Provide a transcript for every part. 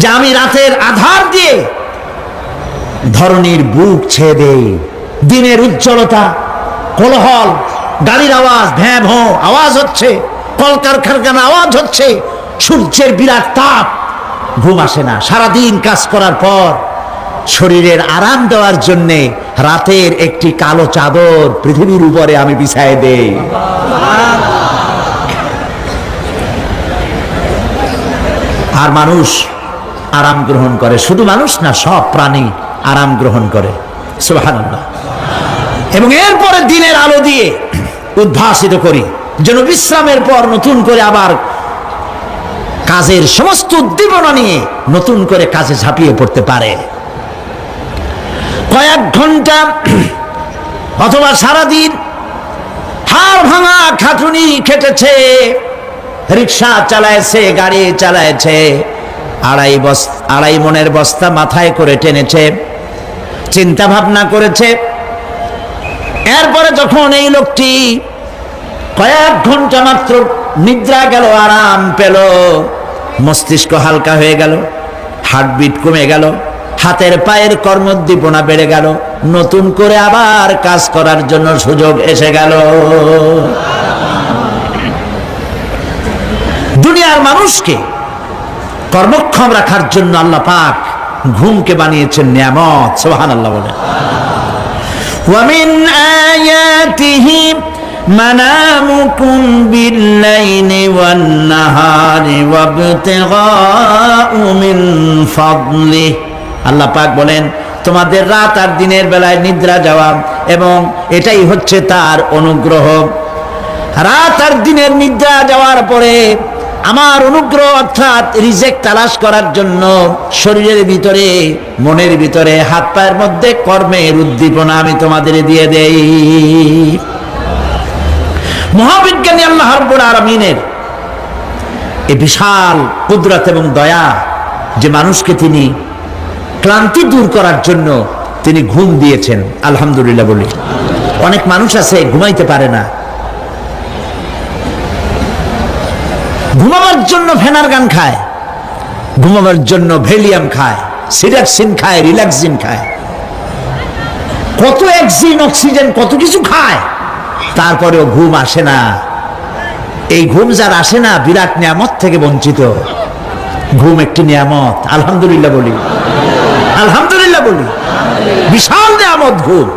যে আমি রাতের আধার দিয়ে ধরনীর বুক ছেয়ে দেই। দিনের উজ্জ্বলতা, কোলহল গাড়ির আওয়াজ ভ্যাঁ ভোঁ আওয়াজ হচ্ছে কলকারখানা আওয়াজ হচ্ছে, সূর্যের বিরাট তাপ। ঘুম আসে না। সারাদিন কাজ করার পর শরীরের আরাম দেওয়ার জন্যে রাতের একটি কালো চাদর পৃথিবীর উপরে আমি বিছায় দেই। আর মানুষ আরাম গ্রহণ করে। শুধু মানুষ না, সব প্রাণী আরাম গ্রহণ করে। সুবহানাল্লাহ। এবং এরপরে দিনের আলো দিয়ে উদ্ভাসিত করি। যেন বিশ্রামের পর নতুন করে আবার কাজের সমস্ত উদ্দীপনা নিয়ে নতুন করে কাজে ঝাঁপিয়ে পড়তে পারে। কয়েক ঘণ্টা অথবা সারাদিন হাড় ভাঙা খাটুনি খেটেছে, রিক্সা চালায়ছে, গাড়ি চালায়ছে। আড়াই বস আড়াই মনের বস্তা মাথায় করে টেনেছে চিন্তা ভাবনা করেছে। এরপরে যখন এই লোকটি কয়েক ঘণ্টা মাত্র নিদ্রা গেল, আরাম পেল, মস্তিষ্ক হালকা হয়ে গেল, হার্টবিট কমে গেল, হাতের পায়ের কর্মোদ্দীপনা বেড়ে গেল, নতুন করে আবার কাজ করার জন্য সুযোগ এসে গেল। দুনিয়ার মানুষকে কর্মক্ষম রাখার জন্য আল্লাহ পাক ঘুমকে বানিয়েছেন নিয়ামত সোহান আল্লাহ বলে ومن آياته منامكم بالليل والنهار وابتغاء من فضله আল্লাহ পাক বলেন তোমাদের রাত আর দিনের বেলায় নিদ্রা যাওয়া এবং এটাই হচ্ছে তার অনুগ্রহ রাত আর দিনের নিদ্রা যাওয়ার পরে আমার অনুগ্রহ অর্থাৎ রিজেক্ট তালাশ করার জন্য শরীরের ভিতরে, মনের ভিতরে, হাত পায়ের মধ্যে কর্মের উদ্দীপনা আমি তোমাদের দিয়ে দেই। মহাবিজ্ঞানী আল্লাহ রব্বুল আলমিনের এই বিশাল কুদরত এবং দয়া যে মানুষকে তিনি ক্লান্তি দূর করার জন্য তিনি ঘুম দিয়েছেন, আলহামদুলিল্লাহ বলি। অনেক মানুষ আছে, ঘুমাইতে পারে না। ঘুমাবার জন্য ফেনার গান খায়, ঘুমাবার জন্য ভেলিয়াম খায়, সিরাক্সিন খায়, রিল্যাক্সিন খায়। কত অ্যাক্সিন, অক্সিজেন, কত কিছু খায়, তারপরেও ঘুম আসে না। এই ঘুম যার আসে না, বিরাট নিয়ামত থেকে বঞ্চিত। ঘুম একটি নিয়ামত, আলহামদুলিল্লাহ বলি। আলহামদুলিল্লাহ বলি। বিশাল নিয়ামত ঘুম।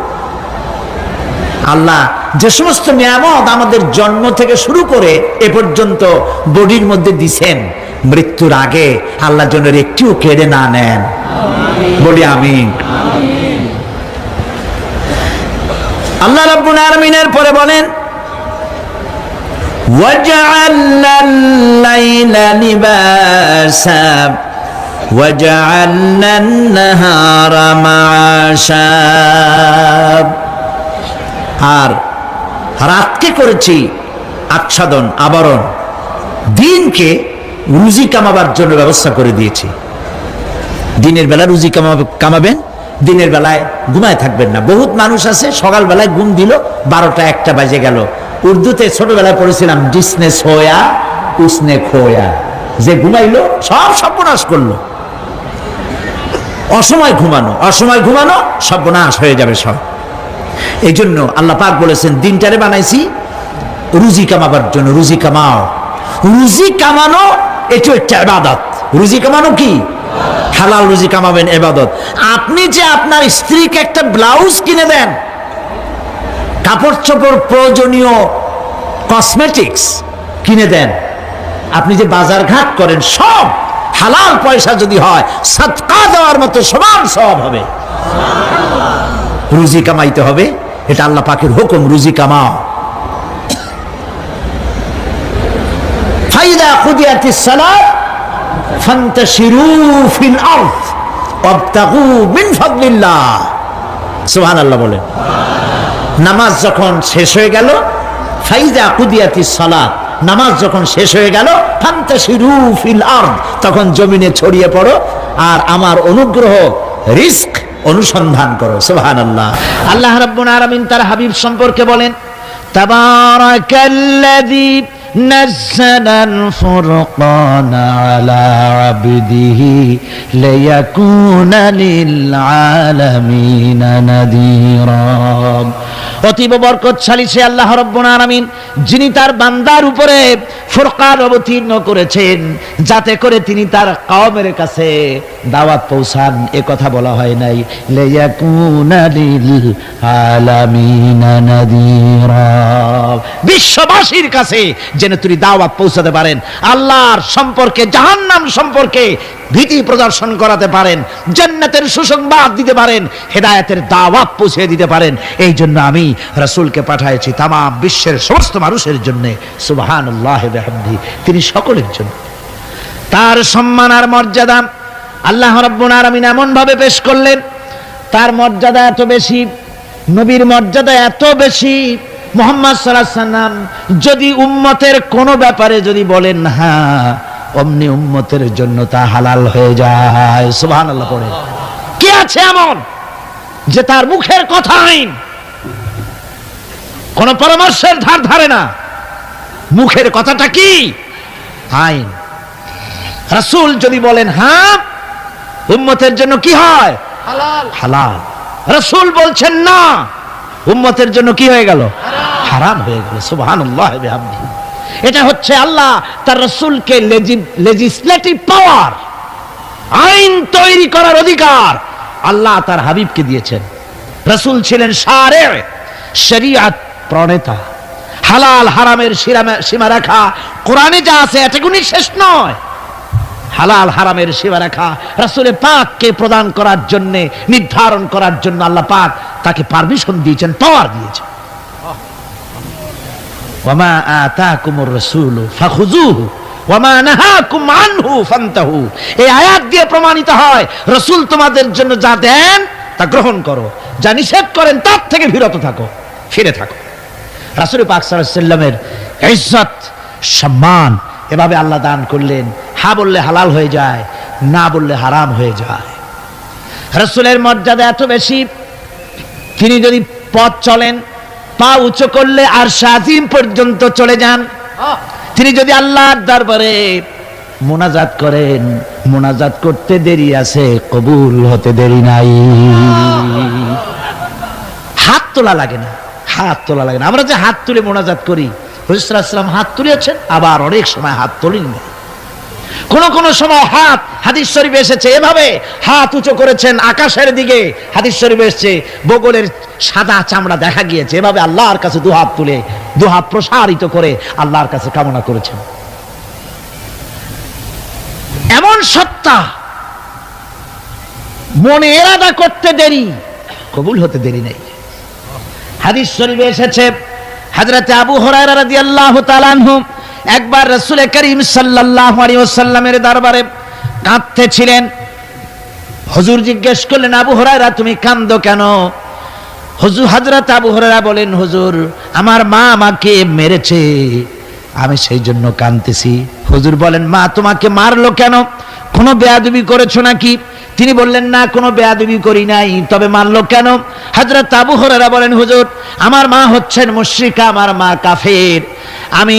আল্লাহ যে সমস্ত নিয়ামত আমাদের জন্ম থেকে শুরু করে এ পর্যন্ত বডির মধ্যে দিছেন মৃত্যুর আগে আল্লাহ জনের একটিও কেড়ে না নেন বলি আমি আল্লাহ রাব্বুল আলামিনের পরে বলেন وجعلنا الليل لباسا وجعلنا النهار معاشا আর রাতকে করেছি আচ্ছাদন, আবরণ। দিনকে রুজি কামাবার জন্য ব্যবস্থা করে দিয়েছি। দিনের বেলা রুজি কামাবে কামাবেন, দিনের বেলায় ঘুমায় থাকবেন না। বহুত মানুষ আছে, সকালবেলায় ঘুম দিল, বারোটা একটা বাজে গেল। উর্দুতে ছোটবেলায় পড়েছিলাম ডিসনে সোয়া, উসনে খোয়া। যে ঘুমাইলো, সব সর্বনাশ করল। অসময় ঘুমানো অসময় ঘুমানো, সর্বনাশ হয়ে যাবে সব। এই জন্য আল্লাহ পাক বলেছেন, দিনটারে বানাইছি রুজি কামাবার জন্য, রুজি কামাও। রুজি কামানো এটি একটা এবাদত রুজি কামানো কি? হালাল রুজি কামাবেন এবাদত আপনি যে আপনার স্ত্রীকে একটা ব্লাউজ কিনে দেন কাপড় চোপড় প্রয়োজনীয় কসমেটিক্স কিনে দেন, আপনি যে বাজার ঘাট করেন, সব হালাল পয়সা যদি হয় সৎকা দেওয়ার মতো সমান সব হবে। রুজি কামাইতে হবে এটা আল্লাহ পাখির হুকুম রুজি কামাও ফাইদা ফিল বলেন। নামাজ যখন শেষ হয়ে গেল ফাইজা কুদিয়াতি সালাত, নামাজ যখন শেষ হয়ে গেল, ফান্তাশিরু ফিল তখন জমিনে ছড়িয়ে পড়ো। আর আমার অনুগ্রহ, রিস্ক অনুসন্ধান করো সুবহানাল্লাহ আল্লাহ রাব্বুল আলামিন তার হাবিব সম্পর্কে বলেন তাবারাকাল্লাযী نزل الفرقان على عبده ليكون للعالمين نذيرا অতীব বরকতশালী সে আল্লাহ রব্বুল আলামিন, যিনি তার বান্দার উপরে ফুরকান অবতীর্ণ করেছেন, যাতে করে তিনি তার কওমের কাছে দাওয়াত পৌঁছান। এ কথা বলা হয় নাই। বিশ্ববাসীর কাছে যেন তিনি দাওয়াত পৌঁছাতে পারেন। আল্লাহর সম্পর্কে, জাহান্নাম সম্পর্কে ভীতি প্রদর্শন করাতে পারেন, জান্নাতের সুসংবাদ দিতে পারেন, হেদায়েতের দাওয়াত পৌঁছে দিতে পারেন। এই জন্য আমি রাসূলকে পাঠাইছি তাম বিশ্বের সমস্ত মানুষের জন্য, সুবহানাল্লাহ বিহামদি, তিনি সকলের জন্য। তার সম্মান আর মর্যাদা আল্লাহ রাব্বুল আলামিন এমন ভাবে পেশ করলেন, তার মর্যাদা এত বেশি, নবীর মর্যাদা এত বেশি, মোহাম্মদ সাল্লাম যদি উম্মতের কোনো ব্যাপারে যদি বলেন হ্যাঁ অমনি উম্মতের জন্য তা হালাল হয়ে যায়। সুবহানাল্লাহ পড়ে। কে আছে এমন যে তার মুখের কথা আইন? কোন পরামর্শের ধার ধারে না। মুখের কথাটা কি? আইন। রাসূল যদি বলেন হ্যাঁ উম্মতের জন্য কি হয়? হালাল। রাসূল বলছেন না উম্মতের জন্য কি হয়ে গেল? হারাম। হয়ে গেল। বিহামদি এটা হচ্ছে আল্লাহ তার রাসূলকে লেজিসলেটিভ পাওয়ার আইন তৈরি করার অধিকার আল্লাহ তার হাবিবকে দিয়েছেন। রাসূল ছিলেন সারে, শরিয়াত প্রণেতা, হালাল হারামের সীমা- রাখা কোরআনে যা আছে এটুকুনি শেষ নয়। হালাল হারামের সীমা রাখা রাসূলের পাককে প্রদান করার জন্য, নির্ধারণ করার জন্য আল্লাহ পাক তাকে পারমিশন দিয়েছেন পাওয়ার দিয়েছেন। ওয়ামা রাসূলু নাহাকুম আনহু ফান্তাহু। এই আয়াত দিয়ে প্রমাণিত হয়, রাসূল তোমাদের জন্য যা দেন, তা গ্রহণ করো। যা নিষেধ করেন, তার থেকে বিরত থাকো, ফিরে থাকো। রাসূল পাক সাল্লামের ইজ্জত, সম্মান, এভাবে আল্লাহ দান করলেন। হা বললে হালাল হয়ে যায়, না বললে হারাম হয়ে যায়। রসুলের মর্যাদা এত বেশি, তিনি যদি পথ চলেন পা উঁচু করলে আর সাজিম পর্যন্ত চলে যান। তিনি যদি আল্লাহর দরবারে মোনাজাত করেন মোনাজাত করতে দেরি আছে কবুল হতে দেরি নাই। হাত তোলা লাগে না হাত তোলা লাগে না। আমরা যে হাত তুলে মোনাজাত করি হরিসাল্লাম হাত তুলেছেন আবার অনেক সময় হাত তোলেন। না কোন কোন সময় হাত, হাদিস শরীফে এসেছে, এভাবে হাত উঁচু করেছেন, আকাশের দিকে হাদিস শরীফে এসেছে, বগলের সাদা চামড়া দেখা গিয়েছে, এভাবে আল্লাহর কাছে দুহাত তুলে দুহাত প্রসারিত করে আল্লাহর কাছে কামনা করেছেন। এমন সত্তা, মনে এরাদা করতে দেরি, কবুল হতে দেরি নেই। হাদিস শরীফে এসেছে হযরতে আবু হুরায়রা রাদিয়াল্লাহু তাআলা আনহু একবার রসুল করিম ওয়াসাল্লামের দরবারে কাঁদতে ছিলেন হুজুর জিজ্ঞেস করলেন, আবু হুরায়রা, তুমি কাঁদো কেন? হুজুর হযরত আবু হুরায়রা বলেন, হুজুর, আমার মা আমাকে মেরেছে, আমি সেই জন্য কাঁদতেছি। হুজুর বলেন, মা তোমাকে মারলো কেন? কোনো বেয়াদবি করেছ নাকি? তিনি বললেন, না, কোনো বেয়াদবি করি নাই, তবে মানলো কেন? হযরত আবু হুরায়রা বলেন, হুজুর, আমার মা হচ্ছেন মুশরিকা, আমার মা কাফের। আমি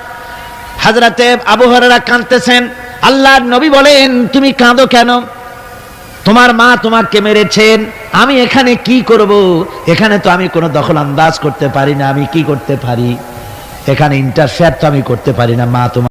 হাজরাতে আবহাওয়ারা কাঁদতেছেন, আল্লাহর নবী বলেন, তুমি কাঁদো কেন? তোমার মা তোমাকে মেরেছেন, আমি এখানে কি করব? এখানে তো আমি কোনো দখল আন্দাজ করতে পারি না, আমি কি করতে পারি? এখানে ইন্টারফেয়ার তো আমি করতে পারি না, মা তোমার